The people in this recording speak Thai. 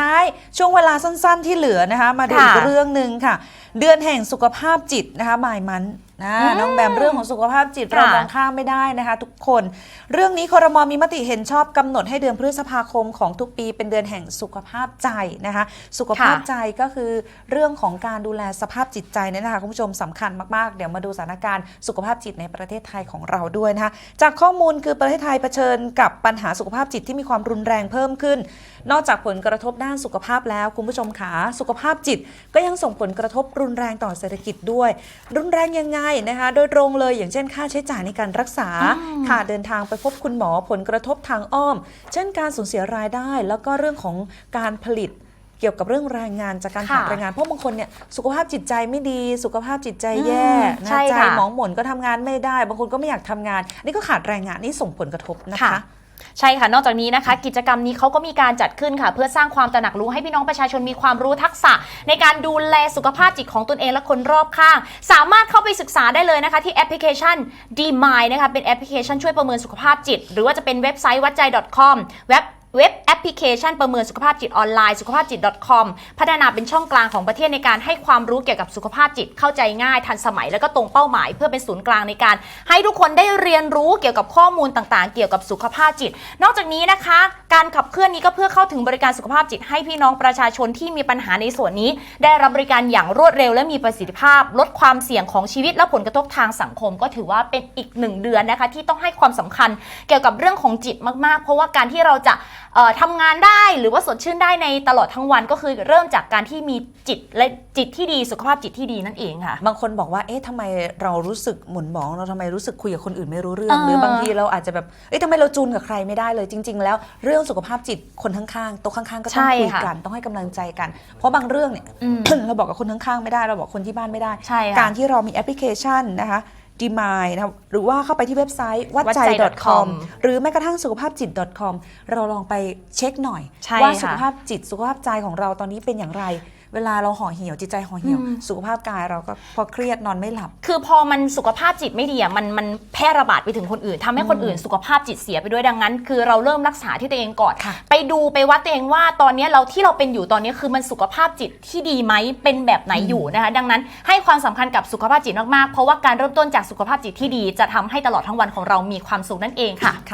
ท้ายช่วงเวลาสั้นๆที่เหลือนะคะ มาดูอีกค่ะ เรื่องหนึ่งค่ะ เดือนแห่งสุขภาพจิตนะคะหมายมันนะอืมน้องแบมเรื่องของสุขภาพจิตค่ะเรามองข้ามไม่ได้นะคะ ทุกคน เรื่องนี้คอรมอมีมติเห็นชอบกำหนดให้เดือนพฤษภาคมของทุกปี เป็นเดือนแห่งสุขภาพใจนะคะ สุขภาพค่ะใจก็คือเรื่องของการดูแลสภาพจิตใจเนี่ยนะคะคุณผู้ชมสำคัญมากๆ เดี๋ยวมาดูสถานการณ์สุขภาพจิตในประเทศไทยของเราด้วยนะคะจากข้อมูลคือประเทศไทยเผชิญกับปัญหาสุขภาพจิตที่มีความรุนแรงเพิ่มขึ้น นอกจากผลกระทบด้านสุขภาพแล้วคุณผู้ชมขาสุขภาพจิตก็ยังส่งผลกระทบรุนแรงต่อเศรษฐกิจด้วย รุนแรงยังไงนะคะ โดยตรงเลยอย่างเช่นค่าใช้จ่ายในการรักษา ค่ะเดินทางไปพบคุณหมอผลกระทบทางอ้อม เช่นการสูญเสียรายได้ แล้วก็เรื่องของการผลิตเกี่ยวกับเรื่องแรงงานจากการขาดค่ะแรงงานเพราะบางคนเนี่ยสุขภาพจิตใจไม่ดี สุขภาพจิตใจแย่อืมนะใช่ใจค่ะหมองหม่นก็ทำงานไม่ได้ บางคนก็ไม่อยากทำงาน นี่ก็ขาดแรงงานนี่ส่งผลกระทบนะคะ ใช่ค่ะ นอกจากนี้นะคะ กิจกรรมนี้เขาก็มีการจัดขึ้นค่ะ เพื่อสร้างความตระหนักรู้ให้พี่น้องประชาชนมีความรู้ทักษะ ในการดูแลสุขภาพจิตของตนเองและคนรอบข้าง สามารถเข้าไปศึกษาได้เลยนะคะ ที่แอปพลิเคชัน d m i นะคะเป็นแอปพลิเคชันช่วยประเมินสุขภาพจิต หรือว่าจะเป็นเว็บไซต์วัดใจ .com เว็บ เว็บแอปพลิเคชันประเมินสุขภาพจิตออนไลน์สุขภาพจิต .com พัฒนาเป็นช่องกลางของประเทศในการให้ความรู้เกี่ยวกับสุขภาพจิตเข้าใจง่ายทันสมัย และก็ตรงเป้าหมาย เพื่อเป็นศูนย์กลางในการ ให้ทุกคนได้เรียนรู้เกี่ยวกับข้อมูลต่างๆ เกี่ยวกับสุขภาพจิต นอกจากนี้นะคะ การขับเคลื่อนนี้ก็เพื่อเข้าถึงบริการสุขภาพจิต ให้พี่น้องประชาชนที่มีปัญหาในส่วนนี้ ได้รับบริการอย่างรวดเร็ว และมีประสิทธิภาพ ลดความเสี่ยงของชีวิตและผลกระทบทางสังคม ก็ถือว่าเป็นอีกหนึ่งเดือนนะคะที่ต้องให้ความสำคัญเกี่ยวกับเรื่องของจิตมากๆ เพราะว่าการที่เราจะ ทำงานได้หรือว่าสดชื่นได้ในตลอดทั้งวันก็คือเริ่มจากการที่มีจิตและจิตที่ดีสุขภาพจิตที่ดีนั่นเองค่ะ บางคนบอกว่า เอ๊ะทำไมเรารู้สึกหมุนหมอง เราทำไมรู้สึกคุยกับคนอื่นไม่รู้เรื่องเออหรือบางทีเราอาจจะแบบ เอ๊ะทำไมเราจูนกับใครไม่ได้เลยจริง ๆ แล้วเรื่องสุขภาพจิตคนข้างๆโต๊ะข้างๆก็ต้องใช่คุยค่ะกันต้องให้กำลังใจกัน เพราะบางเรื่องเนี่ยอืมเราบอกกับคนข้างๆไม่ได้เราบอกคนที่บ้านไม่ได้ใช่ค่ะการที่เรามีแอปพลิเคชันนะคะ ดีมายนะครับหรือว่าเข้าไปที่เว็บไซต์วัดใจวัดใจ .com .com หรือแม้กระทั่งสุขภาพจิต .com เราลองไปเช็คหน่อยใช่ว่าค่ะสุขภาพจิตสุขภาพใจของเราตอนนี้เป็นอย่างไร เวลาเราห่อเหี่ยวจิตใจห่อเหี่ยว อืม สุขภาพกายเราก็พอเครียดนอนไม่หลับ คือพอมันสุขภาพจิตไม่ดีอะมันมันแพร่ระบาดไปถึงคนอื่นทำให้คนอื่นสุขภาพจิตเสียไปด้วยดังนั้น คือเราเริ่มรักษาที่ตัวเองก่อน ค่ะ ไปดูไปวัดตัวเองว่าตอนนี้เราที่เราเป็นอยู่ตอนนี้คือมันสุขภาพจิตที่ดีไหมเป็นแบบไหนอยู่นะคะดังนั้นให้ความสำคัญกับสุขภาพจิตมากๆเพราะว่าการเริ่มต้นจากสุขภาพจิตที่ดีจะทำให้ตลอดทั้งวันของเรามีความสุขนั่นเองค่ะ